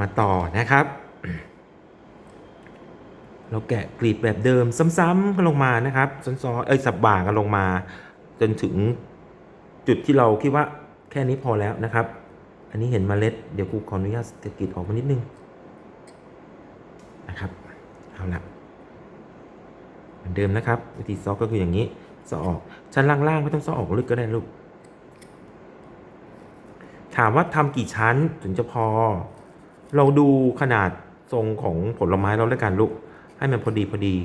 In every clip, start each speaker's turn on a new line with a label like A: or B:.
A: มาต่อนะครับ เราแกะกรีดแบบเดิมซ้ำๆกันลงมานะครับซ้อนๆเอ้ยสับบ่ากันลงมา จนถึงจุดที่เราคิดว่าแค่นี้พอแล้วนะครับ อันนี้เห็นเมล็ดเดี๋ยวครูขออนุญาตจะกรีดออกมานิดนึงนะครับเอาละเหมือนเดิมนะครับ วิธีซอกก็คืออย่างนี้ซอออกชั้นล่างๆไม่ต้องซอออกลึกก็ได้ลูกถามว่าทำกี่ชั้นถึงจะพอ เราดูขนาดทรงของผลไม้เราแล้วกันลูก ให้มันพอดีพอดี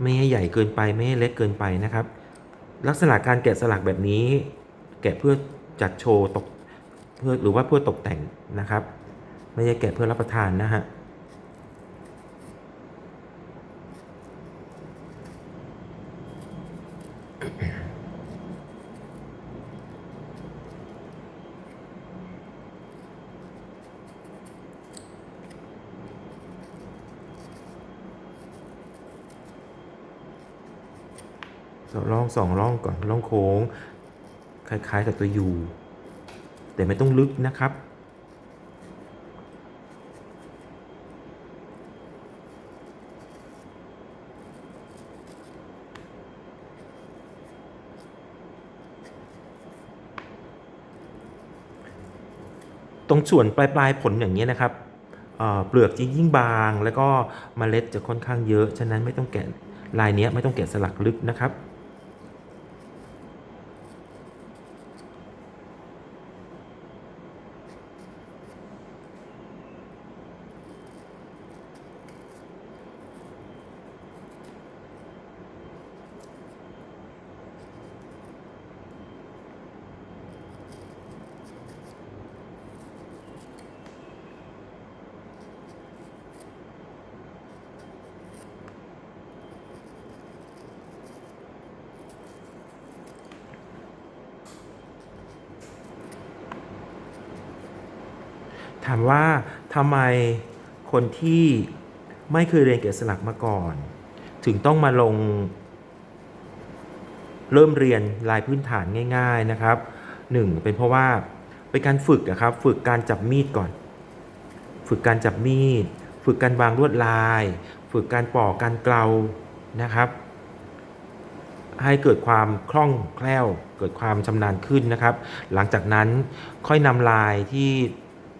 A: ไม่ให้ใหญ่เกินไปไม่ให้เล็กเกินไปนะครับ ลักษณะการแกะสลักแบบนี้ แกะเพื่อจัดโชว์ตกเพื่อหรือว่าเพื่อตกแต่งนะครับ ไม่ใช่แกะเพื่อรับประทานนะฮะ ร่องสองร่องก่อนร่องโค้ง คล้ายๆกับตัวยูแต่ไม่ต้องลึกนะครับ ตรงส่วนปลายปลายๆผลอย่างนี้นะครับเเปลือกจะยิ่งบาง แล้วก็เมล็ดจะค่อนข้างเยอะ ฉะนั้นไม่ต้องแกะลายนี้ไม่ต้องแกะสลักลึกนะครับ ถามว่าทำไมคนที่ไม่เคยเรียนแกะสลักมาก่อน ถึงต้องมาลง เริ่มเรียนลายพื้นฐานง่าย ๆนะครับหนึ่งเป็นเพราะว่าเป็นการฝึกอะครับ ฝึกการจับมีดก่อน ฝึกการจับมีด ฝึกการวางลวดลาย ฝึกการปอกการเกลานะครับ ให้เกิดความคล่องแคล่ว เกิดความชำนาญขึ้นนะครับ หลังจากนั้นค่อยนำลายที่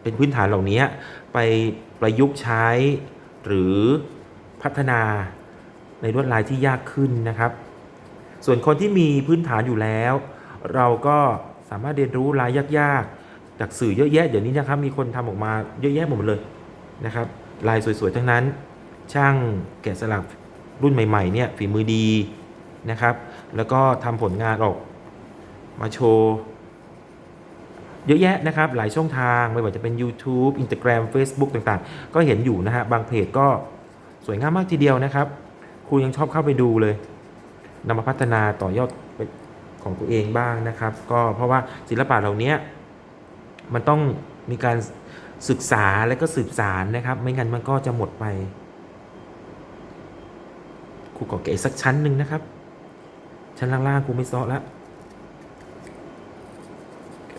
A: เป็นพื้นฐานเหล่านี้ไปประยุกต์ใช้หรือพัฒนาในลวดลายที่ยากขึ้นนะครับ ส่วนคนที่มีพื้นฐานอยู่แล้ว เราก็สามารถเรียนรู้ลายยากๆ จากสื่อเยอะแยะเดี๋ยวนี้นะครับ มีคนทำออกมาเยอะแยะหมดเลยนะครับ ลายสวยๆทั้งนั้น ช่างแกะสลักรุ่นใหม่ๆเนี่ยฝีมือดีนะครับ แล้วก็ทำผลงานออกมาโชว์ เยอะแยะนะครับ หลายช่องทางไม่ว่าจะเป็น YouTube Instagram Facebook ต่างๆ ก็เห็นอยู่นะฮะบางเพจก็สวยงามมากทีเดียวนะครับครูยังชอบเข้าไปดูเลยนำมาพัฒนาต่อยอดของตัวเองบ้างนะครับ ก็เพราะว่าศิลปะเหล่านี้มันต้องมีการศึกษาและก็สืบสารนะครับ ไม่งั้นมันก็จะหมดไปครูขอเกะสักชั้นหนึ่งนะครับ ชั้นล่างๆครูไม่ซ้อแล้ว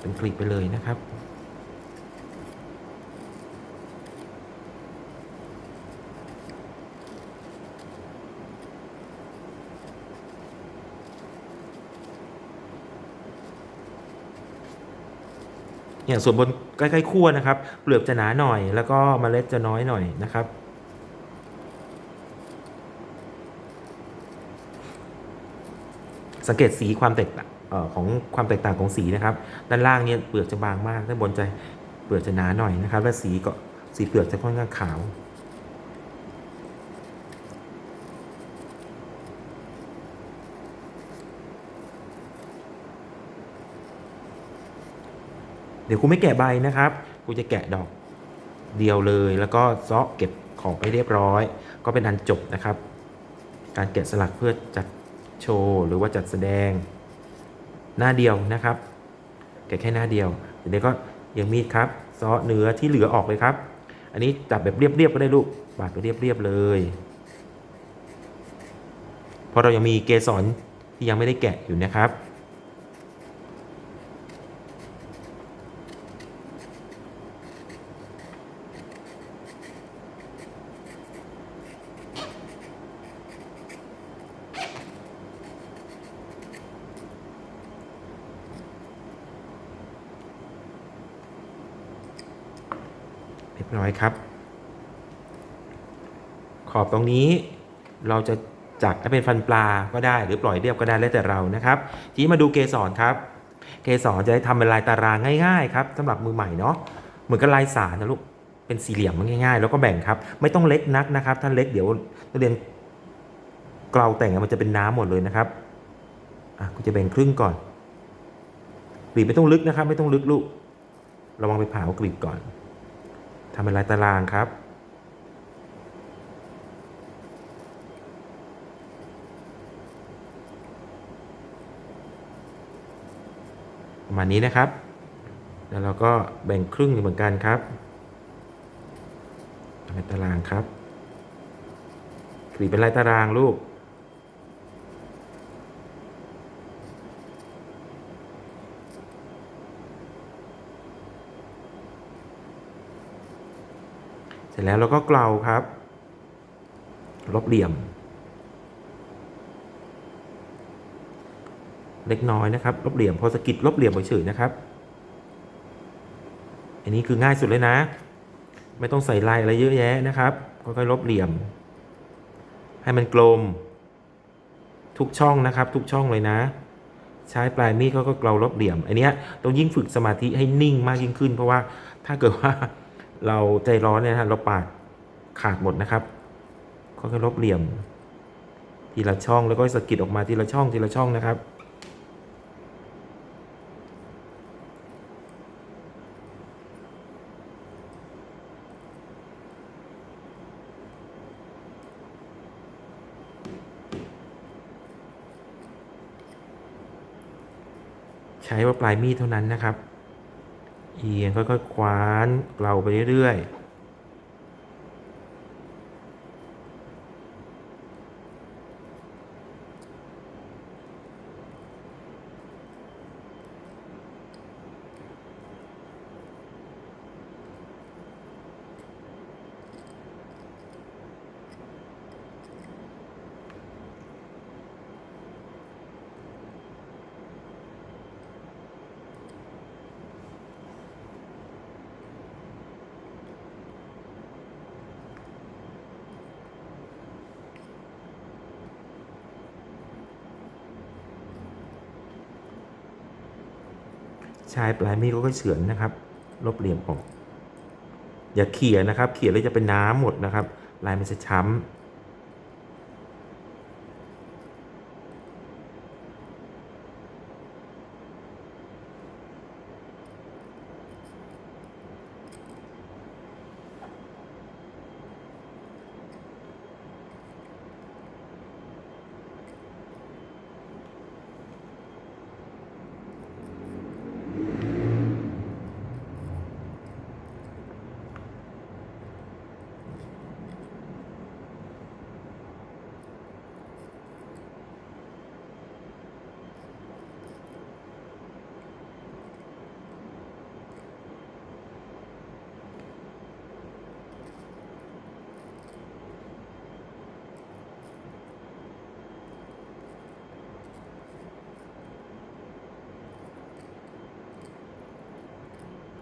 A: เป็นกลีบไปเลยนะครับเนี่ยส่วนบนใกล้ๆขั้วนะครับ เปลือกจะหนาหน่อย แล้วก็เมล็ดจะน้อยหน่อยนะครับ สังเกตสีความแตกต่างเอ่อ ของความแตกต่างของสีนะครับ ด้านล่างเนี่ยเปลือกจะบางมาก ด้านบนจะเปลือกจะหนาหน่อยนะครับ และสีก็สีเปลือกจะค่อนข้างขาวเดี๋ยวครูไม่แกะใบนะครับครูจะแกะดอกเดียวเลย แล้วก็เซาะเก็บของไปเรียบร้อย ก็เป็นอันจบนะครับ การแกะสลักเพื่อจัดโชว์ หรือว่าจัดแสดง หน้าเดียวนะครับแกะแค่หน้าเดียวเดี๋ยวนี้ก็ยังมีดครับซอเนื้อที่เหลือออกเลยครับ อันนี้จับแบบเรียบๆก็ได้ลูกบาดไปเรียบๆเลยเพราะเรายังมีเกสรที่ยังไม่ได้แกะอยู่นะครับ ยบร้อยครับ ขอบตรงนี้เราจะจักให้เป็นฟันปลาก็ได้หรือปล่อยเรียบก็ได้แล้วแต่เรานะครับทีนี้มาดูเกสรครับ เกสรจะได้ทำเป็นลายตารางง่าย ๆ ครับสำหรับมือใหม่เนาะเหมือนกับลายสารนะลูกเป็นสี่เหลี่ยมง่ายๆ แล้วก็แบ่งครับ ไม่ต้องเล็กนักนะครับถ้าเล็กเดี๋ยวนักเรียนเกลาแต่งมันจะเป็นน้ำหมดเลยนะครับอะกูจะแบ่งครึ่งก่อนกรีบไม่ต้องลึกนะครับ ไม่ต้องลึกลูกระวังไปผ่ากรีบก่อน ทำเป็นลายตารางครับ ประมาณนี้นะครับ แล้วเราก็แบ่งครึ่งเหมือนกันครับทำเป็นตารางครับกรีดเป็นลายตารางลูก สร็จแล้วเราก็เกลาครับ ลบเหลี่ยม เล็กน้อยนะครับ ลบเหลี่ยมพอสะกิดลบเหลี่ยมเฉยๆนะครับ อันนี้คือง่ายสุดเลยนะ ไม่ต้องใส่ลายอะไรเยอะแยะนะครับค่อยๆลบเหลี่ยม ให้มันกลม ทุกช่องนะครับ ทุกช่องเลยนะ ใช้ปลายมีดก็เกลาลบเหลี่ยมอันนี้ต้องยิ่งฝึกสมาธิให้นิ่งมากยิ่งขึ้น เพราะว่าถ้าเกิดว่า เราใจร้อนเนี่ยนะฮะเราปาดขาดหมดนะครับค่อยๆลบเหลี่ยม ทีละช่องแล้วก็สะกิดออกมาทีละช่องทีละช่องนะครับ ใช้ว่าปลายมีดเท่านั้นนะครับ เอียงค่อยๆคว้านเกลาไปเรื่อยๆ ใช้ปลายมีดก็เฉือนนะครับ ลบเหลี่ยมออก อย่าเขี่ยนะครับ เขี่ยแล้วจะเป็นน้ำหมดนะครับ ลายมันจะช้ำ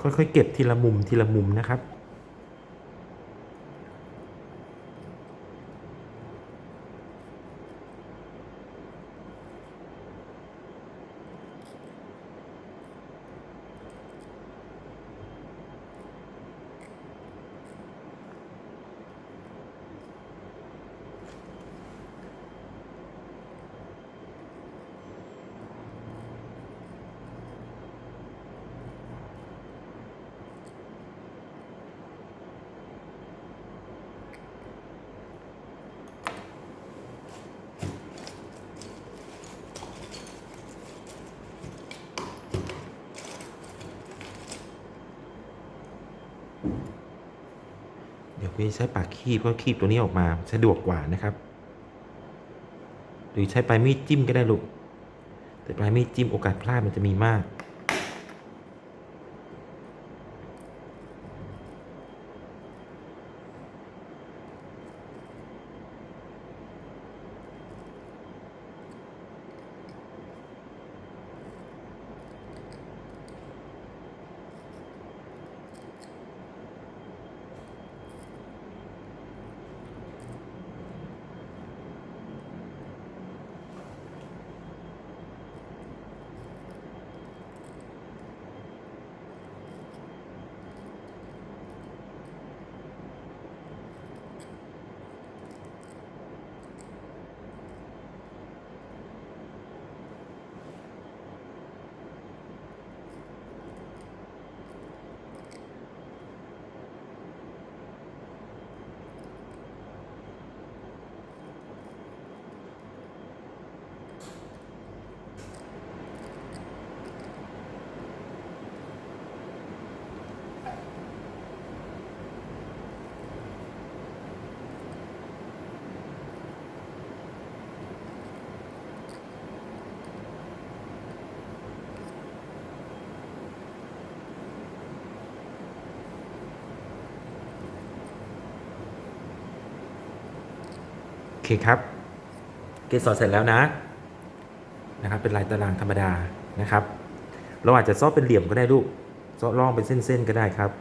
A: ค่อยๆ เก็บทีละมุมทีละมุมนะครับ วิธีใช้ปากคีบก็คีบตัวนี้ออกมาสะดวกกว่านะครับ หรือใช้ปลายมีดจิ้มก็ได้ลูกแต่ปลายมีดจิ้มโอกาสพลาดมันจะมีมาก เคครับ เกสรเสร็จแล้วนะ นะครับ เป็นลายตารางธรรมดานะครับ เราอาจจะซ้อเป็นเหลี่ยมก็ได้ลูกซ้อล่องเป็นเส้นๆก็ได้ครับ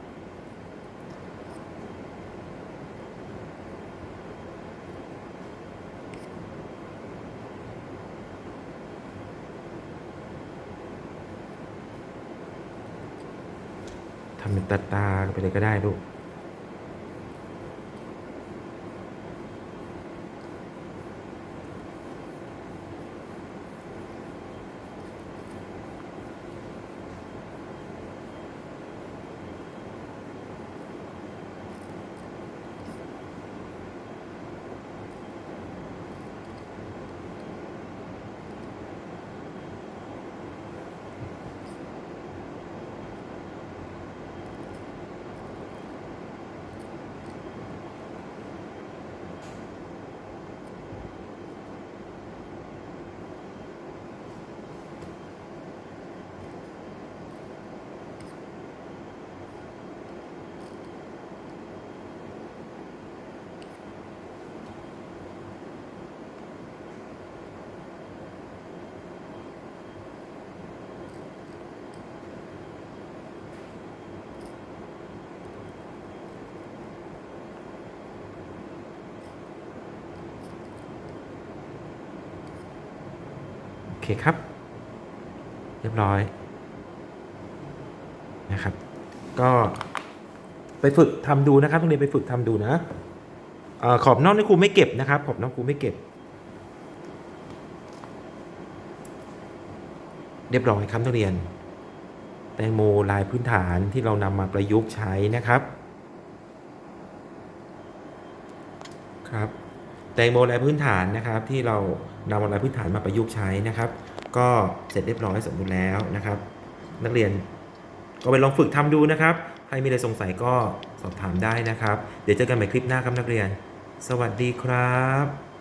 A: ทำเป็นตาตาๆไปเลยก็ได้ลูก คครับ เรียบร้อยนะครับ ก็ไปฝึกทำดูนะครับต้องเรียนไปฝึกทำดูนะอขอบนอกนี่ครูไม่เก็บนะครับ ขอบนอกครูไม่เก็บ เรียบร้อยครับนักเรียน แตงโมลายพื้นฐานที่เรานำมาประยุกต์ใช้นะครับครับ แตงโมลายพื้นฐานนะครับ ที่เรานำลายพื้นฐานมาประยุกต์ใช้นะครับ ก็เสร็จเรียบร้อยสมบูรณ์แล้วนะครับ นักเรียนก็ไปลองฝึกทำดูนะครับ ใครมีอะไรสงสัยก็สอบถามได้นะครับ เดี๋ยวเจอกันใหม่คลิปหน้าครับนักเรียน สวัสดีครับ